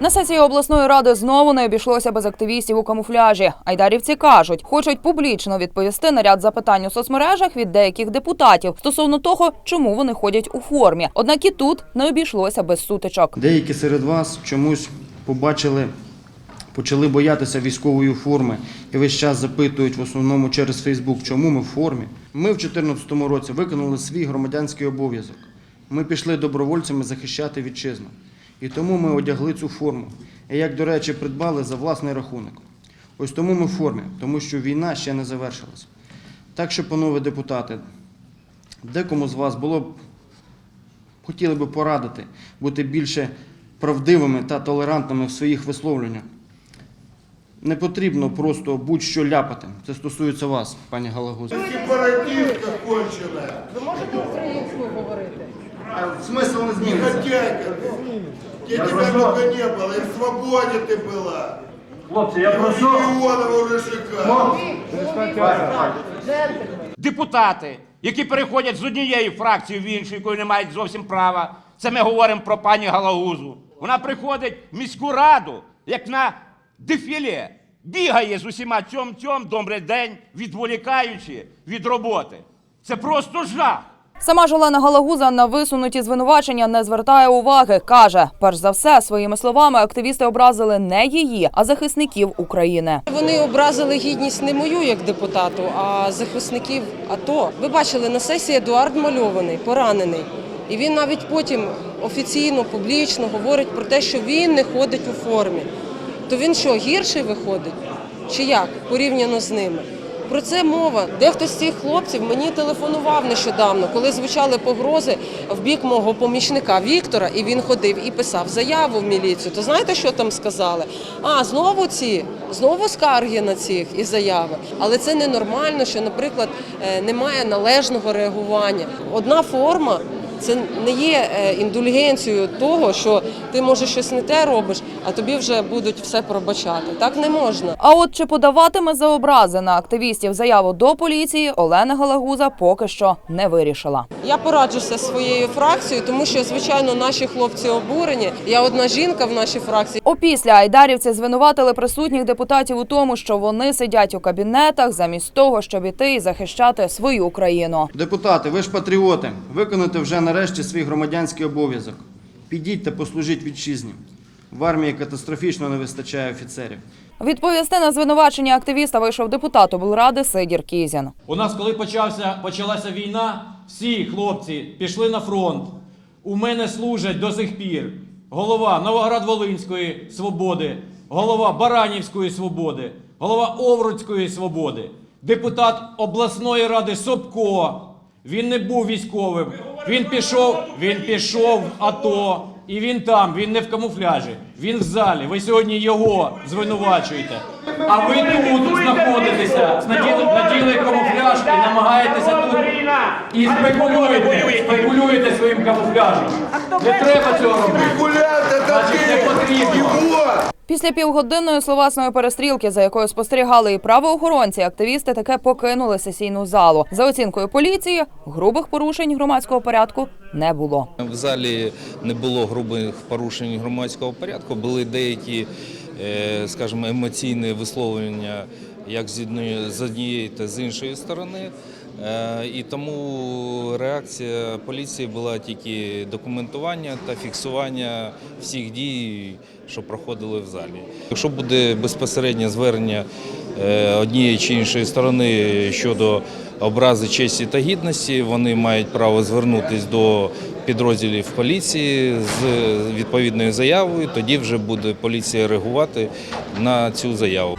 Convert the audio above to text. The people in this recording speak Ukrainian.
На сесії обласної ради знову не обійшлося без активістів у камуфляжі. Айдарівці кажуть, хочуть публічно відповісти на ряд запитань у соцмережах від деяких депутатів стосовно того, чому вони ходять у формі. Однак і тут не обійшлося без сутичок. Деякі серед вас чомусь побачили, почали боятися військової форми і весь час запитують в основному через Фейсбук, чому ми в формі. Ми в 2014 році виконали свій громадянський обов'язок. Ми пішли добровольцями захищати вітчизну. І тому ми одягли цю форму. І як, до речі, придбали за власний рахунок. Ось тому ми в формі, тому що війна ще не завершилась. Так що, панове депутати, декому з вас було б хотіли би порадити бути більше правдивими та толерантними в своїх висловленнях. Не потрібно просто будь-що ляпати. Це стосується вас, пані Галагуз. Сепаратистка кончена. Ви можете українською говорити? Смисл не зміниться. Негодяйка. Где тебя много не было, и в свободе ты была. Хлопці, я И у прошу. миллионов уже шикарно. Джентльмен. Депутати, які переходять з однієї фракції в іншу, якої не мають зовсім права. Це ми говоримо про пані Галагузу. Вона приходить в міську раду, як на дефіле, бігає з усіма цьом-цьом, добрий день, відволікаючи від роботи. Це просто жах. Сама ж Олена Галагуза на висунуті звинувачення не звертає уваги. каже, перш за все, своїми словами активісти образили не її, а захисників України. Вони образили гідність не мою як депутату, а захисників АТО. Ви бачили на сесії Едуард Мальований, поранений. І він навіть потім офіційно, публічно говорить про те, що він не ходить у формі. То він що, гірший виходить? Чи як порівняно з ними? Про це мова. Дехто з цих хлопців мені телефонував нещодавно, коли звучали погрози в бік мого помічника Віктора, і він ходив і писав заяву в міліцію. То знаєте, що там сказали? А знову ці, знову скарги на цих і заяви. Але це ненормально, що, наприклад, е, немає належного реагування. Одна форма. Це не є е, індульгенцією того, що ти може щось не те робиш, а тобі вже будуть все пробачати. Так не можна. А от чи подаватиме за образи на активістів заяву до поліції, Олена Галагуза поки що не вирішила. Я пораджуся своєю фракцією, тому що звичайно наші хлопці обурені. Я одна жінка в нашій фракції. Опісля айдарівці звинуватили присутніх депутатів у тому, що вони сидять у кабінетах замість того, щоб іти і захищати свою країну. Депутати, ви ж патріоти. Виконуйте вже нарешті свій громадянський обов'язок. Підіть та послужіть вітчизні. В армії катастрофічно не вистачає офіцерів. Відповісти на звинувачення активіста вийшов депутат облради Сидір Кізін. У нас, коли почався, почалася війна, всі хлопці пішли на фронт. У мене служать до сих пір голова Новоград-Волинської свободи, голова Баранівської свободи, голова Овруцької свободи, депутат обласної ради Собко. Він не був військовим. Він пішов, він пішов в АТО, і він там, він не в камуфляжі, він в залі. Ви сьогодні його звинувачуєте. А ви тут знаходитеся, наділи, наділи камуфляж і намагаєтеся тут і спекулюєте, спекулюєте своїм камуфляжем. Не треба цього робити. Значить, не потрібно. Після півгодинної словесної перестрілки, за якою спостерігали і правоохоронці, активісти таке покинули сесійну залу. За оцінкою поліції, грубих порушень громадського порядку не було. В залі не було грубих порушень громадського порядку, були деякі, скажімо, емоційне висловлення як з однієї, та з іншої сторони. Е, І тому реакція поліції була тільки документування та фіксування всіх дій, що проходили в залі. Якщо буде безпосереднє звернення е, однієї чи іншої сторони щодо образи честі та гідності, вони мають право звернутися до підрозділів поліції з відповідною заявою. Тоді вже буде поліція реагувати на цю заяву.